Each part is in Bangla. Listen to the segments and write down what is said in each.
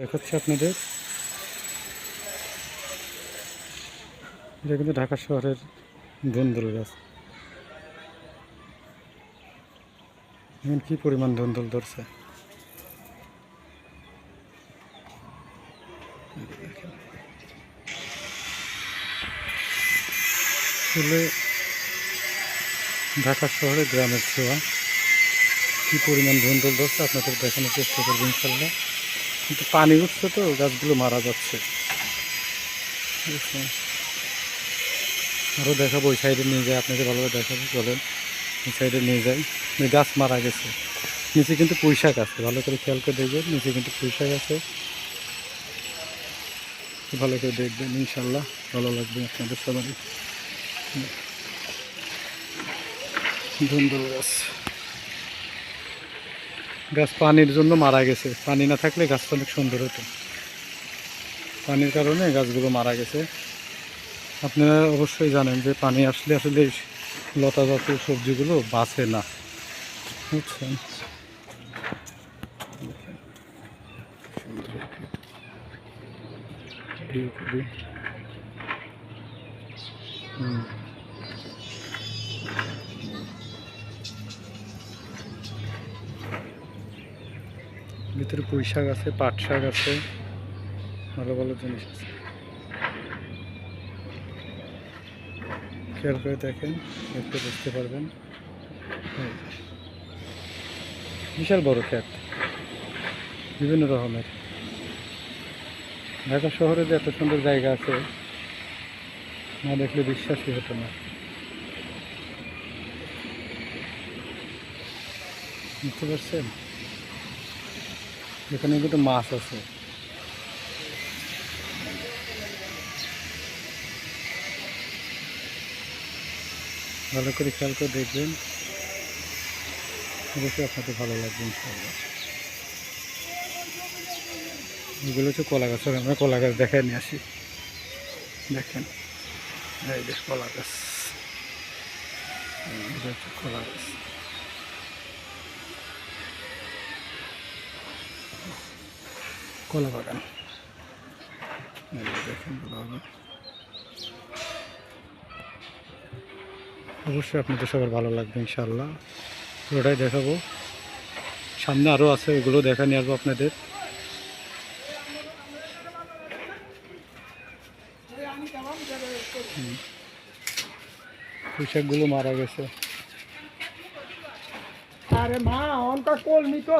দেখাচ্ছি আপনাদের। এটা কিন্তু ঢাকা শহরের ধুন্দুল গাছ। এখন কি পরিমাণ ধুন্দুল ধরছে। ঢাকা শহরে গ্রামের ছোঁয়া। কি পরিমাণ ধুন্দুল ধরছে আপনাদের দেখানোর চেষ্টা করব ইনশাল্লাহ। কিন্তু পানি উঠছে তো, গাছগুলো মারা যাচ্ছে। আরও দেখাবো, ওই সাইডে নিয়ে যাই, আপনাদের ভালোভাবে দেখাবো, চলেন। ওই সাইডে নিয়ে যাই। গাছ মারা গেছে। নিচে কিন্তু পুঁইশাক আছে, ভালো করে খেয়াল করে দেখবেন, নিচে কিন্তু পুঁইশাক আছে। ভালো করে দেখবেন, ইনশাল্লাহ ভালো লাগবে আপনাদের সবারই। ধুন্দুল গাছ গাছ পানির জন্য মারা গেছে। পানি না থাকলে গাছটা অনেক সুন্দর হতো। পানির কারণে গাছগুলো মারা গেছে। আপনারা অবশ্যই জানেন যে পানি আসলে আসলে লতা জাতীয় সবজিগুলো বাঁচে না। বুঝছেন। হুম। ভিতরে পুঁই শাক আছে, পাট শাক আছে, ভালো ভালো জিনিস আছে। খেয়াল করে দেখেন একটু বুঝতে পারবেন। বিশাল বড় ক্ষেত, বিভিন্ন রকমের। ঢাকা শহরে যে এত সুন্দর জায়গা আছে, না দেখলে বিশ্বাসই হতো না। বুঝতে পারছেন? এখানে কিন্তু মাছ আছে। ভালো করে খেয়াল করে দেখবেন। অবশ্যই আপনাদের ভালো লাগবে ইনশাআল্লাহ। এগুলো হচ্ছে কলা গাছ। আমরা কলা গাছ দেখায় নিয়ে আসি। দেখেন। এই যে কলা গাছ। কলা গাছ। কলা বাগান। দেখেন অবশ্যই আপনাদের সবার ভালো লাগবে ইনশাল্লাহ পুরোটাই দেখাবো। সামনে আরও আছে ওগুলো দেখা নিয়ে আসব আপনাদের। পোশাকগুলো মারা গেছে। আরে মা অনটা কলমি তো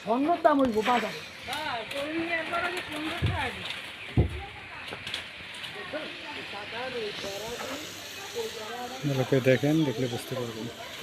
স্বর্ণর দাম হইব বাজারে দেখেন দেখলে বুঝতে পারবেন।